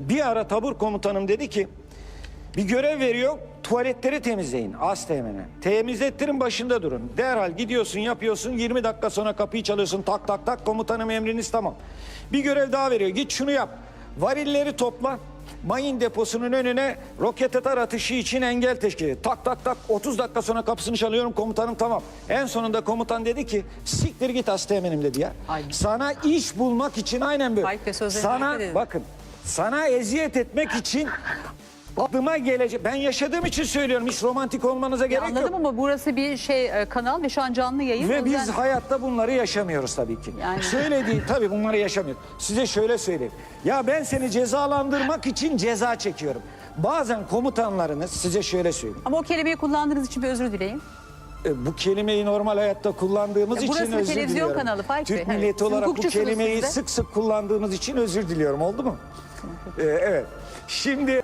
Bir ara tabur komutanım dedi ki bir görev veriyor tuvaletleri temizleyin ASTM'ne. Temizlettirin başında durun. Derhal gidiyorsun yapıyorsun 20 dakika sonra kapıyı çalıyorsun tak tak tak komutanım emriniz tamam. Bir görev daha veriyor git şunu yap. Varilleri topla. Mayın deposunun önüne roket atar atışı için engel teşkil et. Tak tak tak 30 dakika sonra kapısını çalıyorum komutanım tamam. En sonunda komutan dedi ki siktir git ASTM'nim dedi ya. Ay. Sana iş bulmak için aynen böyle. Sana bakın sana eziyet etmek için adıma gelecek. Ben yaşadığım için söylüyorum. Hiç romantik olmanıza gerek Anladım yok. ama burası bir şey e, kanal ve şu an canlı yayın. O Ve biz yüzden- hayatta bunları yaşamıyoruz tabii ki. Yani- Şöyle değil tabii bunları yaşamıyoruz. Size şöyle söyleyeyim. Ya ben seni cezalandırmak için ceza çekiyorum. Bazen komutanlarınız size şöyle söyleyeyim. Ama o kelimeyi kullandığınız için bir özür dileyin. E, Bu kelimeyi normal hayatta kullandığımız Ya için burası bir özür televizyon diliyorum. kanalı Faik Bey, Türk evet. milleti Siz olarak bu hukukçusunuz kelimeyi siz de. sık sık kullandığımız için özür diliyorum oldu mu? E, evet. Şimdi